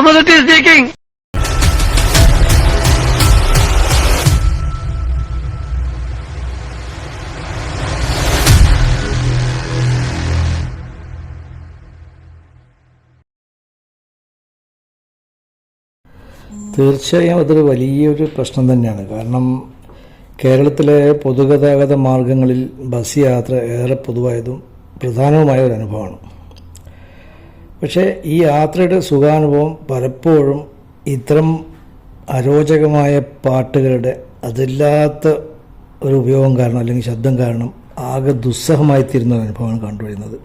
Ahmed speaking തീർച്ചയായും അതൊരു വലിയൊരു പ്രശ്നം തന്നെയാണ്. കാരണം കേരളത്തിലെ പൊതുഗതാഗത മാർഗങ്ങളിൽ ബസ് യാത്ര ഏറെ പൊതുവായതും പ്രധാനവുമായ ഒരു അനുഭവമാണ്. പക്ഷേ ഈ യാത്രയുടെ സുഖാനുഭവം പലപ്പോഴും ഇത്തരം അരോചകമായ പാട്ടുകളുടെ അതില്ലാത്ത ഒരു ഉപയോഗം കാരണം അല്ലെങ്കിൽ ശബ്ദം കാരണം ആകെ ദുസ്സഹമായി തീരുന്ന അനുഭവമാണ് കണ്ടുവരുന്നത്.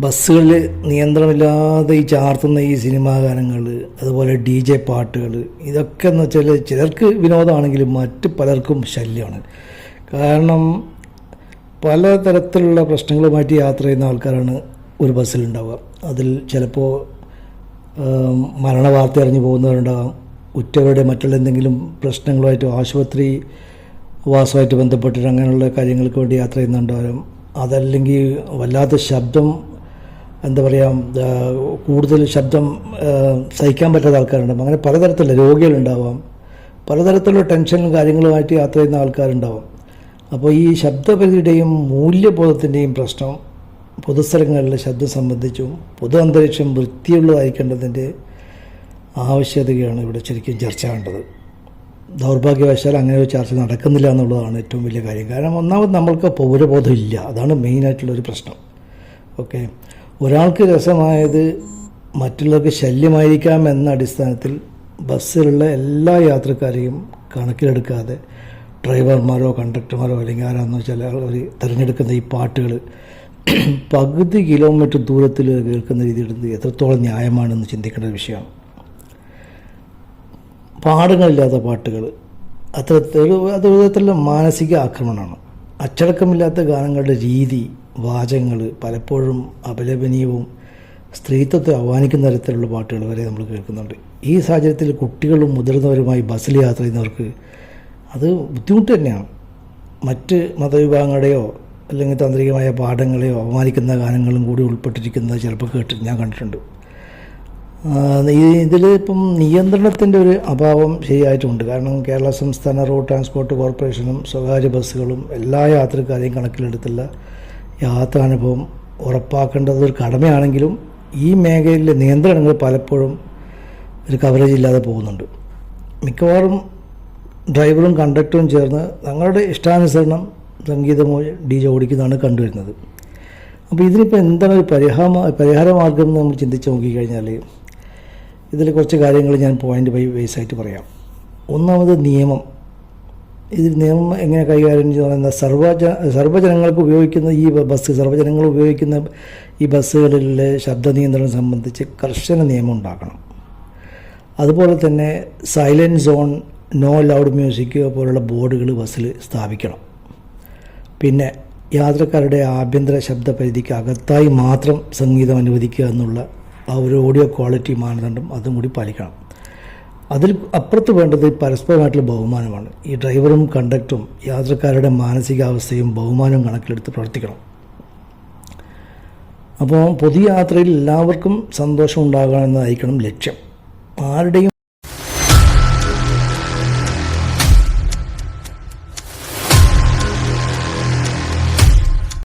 ബസ്സുകളിൽ നിയന്ത്രണമില്ലാതെ ഈ ചാർത്തുന്ന ഈ സിനിമാ ഗാനങ്ങൾ അതുപോലെ ഡി ജെ പാട്ടുകൾ ഇതൊക്കെ എന്ന് വെച്ചാൽ ചിലർക്ക് വിനോദമാണെങ്കിലും മറ്റ് പലർക്കും ശല്യമാണ്. കാരണം പലതരത്തിലുള്ള പ്രശ്നങ്ങളുമായിട്ട് യാത്ര ചെയ്യുന്ന ആൾക്കാരാണ് ഒരു ബസ്സിലുണ്ടാവുക. അതിൽ ചിലപ്പോൾ മരണ വാർത്ത അറിഞ്ഞു പോകുന്നവരുണ്ടാകാം ഉറ്റവരുടെ മറ്റുള്ള എന്തെങ്കിലും പ്രശ്നങ്ങളുമായിട്ട് ആശുപത്രി വാസമായിട്ട് ബന്ധപ്പെട്ടിട്ട് അങ്ങനെയുള്ള കാര്യങ്ങൾക്ക് വേണ്ടി യാത്ര ചെയ്യുന്നുണ്ടാവും. അതല്ലെങ്കിൽ വല്ലാത്ത ശബ്ദം എന്താ പറയുക കൂടുതൽ ശബ്ദം സഹിക്കാൻ പറ്റാത്ത ആൾക്കാരുണ്ടാവും. അങ്ങനെ പലതരത്തിലുള്ള രോഗികളുണ്ടാവാം. പലതരത്തിലുള്ള ടെൻഷനും കാര്യങ്ങളുമായിട്ട് യാത്ര ചെയ്യുന്ന ആൾക്കാരുണ്ടാവാം. അപ്പോൾ ഈ ശബ്ദപരിധിയുടെയും മൂല്യബോധത്തിന്റെയും പ്രശ്നം പൊതുസ്ഥലങ്ങളിലെ ശബ്ദം സംബന്ധിച്ചും പൊതു അന്തരീക്ഷം വൃത്തിയുള്ളതായിരിക്കേണ്ടതിന്റെ ആവശ്യകതയാണ് ഇവിടെ ശരിക്കും ചർച്ച വേണ്ടത് ദൗർഭാഗ്യവശാൽ അങ്ങനെ ഒരു ചർച്ച നടക്കുന്നില്ല എന്നുള്ളതാണ് ഏറ്റവും വലിയ കാര്യം. കാരണം ഒന്നാമത് നമ്മൾക്ക് പൗരബോധം ഇല്ല. അതാണ് മെയിനായിട്ടുള്ളൊരു പ്രശ്നം. ഓക്കെ? ഒരാൾക്ക് രസമായത് മറ്റുള്ളവർക്ക് ശല്യമായിരിക്കാം എന്ന അടിസ്ഥാനത്തിൽ ബസ്സിലുള്ള എല്ലാ യാത്രക്കാരെയും കണക്കിലെടുക്കാതെ ഡ്രൈവർമാരോ കണ്ടക്ടർമാരോ അല്ലെങ്കിൽ ആരാന്ന് വെച്ചാൽ അവർ തിരഞ്ഞെടുക്കുന്ന ഈ പാട്ടുകൾ പകുതി കിലോമീറ്റർ ദൂരത്തിൽ കേൾക്കുന്ന രീതിയിൽ എത്രത്തോളം ന്യായമാണെന്ന് ചിന്തിക്കേണ്ട വിഷയമാണ് പാഠങ്ങളില്ലാത്ത പാട്ടുകൾ അത്തരത്തിൽ അത് വിധത്തിലുള്ള മാനസിക ആക്രമണമാണ്. അച്ചടക്കമില്ലാത്ത ഗാനങ്ങളുടെ രീതി വാചകങ്ങൾ പലപ്പോഴും അപലപനീയവും സ്ത്രീത്വത്തെ അവമാനിക്കുന്ന തരത്തിലുള്ള പാട്ടുകൾ വരെ നമ്മൾ കേൾക്കുന്നുണ്ട്. ഈ സാഹചര്യത്തിൽ കുട്ടികളും മുതിർന്നവരുമായി ബസ്സിൽ യാത്ര ചെയ്യുന്നവർക്ക് അത് ബുദ്ധിമുട്ട് തന്നെയാണ്. മറ്റ് മതവിഭാഗങ്ങളുടെയോ അല്ലെങ്കിൽ താന്ത്രികമായ പാഠങ്ങളെയോ അപമാനിക്കുന്ന ഗാനങ്ങളും കൂടി ഉൾപ്പെട്ടിരിക്കുന്നത് ചിലപ്പോൾ കേട്ട് ഞാൻ കണ്ടിട്ടുണ്ട്. ഇതിൽ ഇപ്പം നിയന്ത്രണത്തിന്റെ ഒരു അഭാവം ശരിയായിട്ടുണ്ട്. കാരണം കേരള സംസ്ഥാന റോഡ് ട്രാൻസ്പോർട്ട് കോർപ്പറേഷനും സ്വകാര്യ ബസ്സുകളും എല്ലാ യാത്രക്കാരെയും കണക്കിലെടുത്തുള്ള യാത്രാനുഭവം ഉറപ്പാക്കേണ്ടത് ഒരു കടമയാണെങ്കിലും ഈ മേഖലയിലെ നിയന്ത്രണങ്ങൾ പലപ്പോഴും ഒരു കവറേജ് ഇല്ലാതെ പോകുന്നുണ്ട്. മിക്കവാറും ഡ്രൈവറും കണ്ടക്ടറും ചേർന്ന് തങ്ങളുടെ ഇഷ്ടാനുസരണം സംഗീതമോ ഡി ജെ ഓടിക്കുന്നതാണ് കണ്ടുവരുന്നത്. അപ്പോൾ ഇതിനിപ്പോൾ എന്താണ് ഒരു പരിഹാര പരിഹാരമാർഗം എന്ന് നമ്മൾ ചിന്തിച്ച് നോക്കിക്കഴിഞ്ഞാൽ ഇതിൽ കുറച്ച് കാര്യങ്ങൾ ഞാൻ പോയിന്റ് ബൈ ബേസ് ആയിട്ട് പറയാം. ഒന്നാമത് നിയമം. ഇതിൽ നിയമം എങ്ങനെ കൈകാര്യം ചെയ്യുന്ന സർവജ സർവജനങ്ങൾക്ക് ഉപയോഗിക്കുന്ന ഈ ബസ് സർവജനങ്ങൾ ഉപയോഗിക്കുന്ന ഈ ബസ്സുകളിലെ ശബ്ദ നിയന്ത്രണം സംബന്ധിച്ച് കർശന നിയമം ഉണ്ടാക്കണം. അതുപോലെ തന്നെ silent zone no loud music പോലുള്ള ബോർഡുകൾ ബസ്സിൽ സ്ഥാപിക്കണം. പിന്നെ യാത്രക്കാരുടെ ആഭ്യന്തര ശബ്ദ പരിധിക്ക് അകത്തായി മാത്രം സംഗീതം അനുവദിക്കുക എന്നുള്ള ആ ഒരു ഓഡിയോ ക്വാളിറ്റി മാനദണ്ഡം അതും കൂടി പാലിക്കണം. അതിൽ അപ്പുറത്ത് വേണ്ടത് പരസ്പരമായിട്ടുള്ള ബഹുമാനമാണ്. ഈ ഡ്രൈവറും കണ്ടക്ടറും യാത്രക്കാരുടെ മാനസികാവസ്ഥയും ബഹുമാനവും കണക്കിലെടുത്ത് പ്രവർത്തിക്കണം. അപ്പോൾ പൊതുയാത്രയിൽ എല്ലാവർക്കും സന്തോഷം ഉണ്ടാകണമെന്നതായിരിക്കണം ലക്ഷ്യം. ആരുടെയും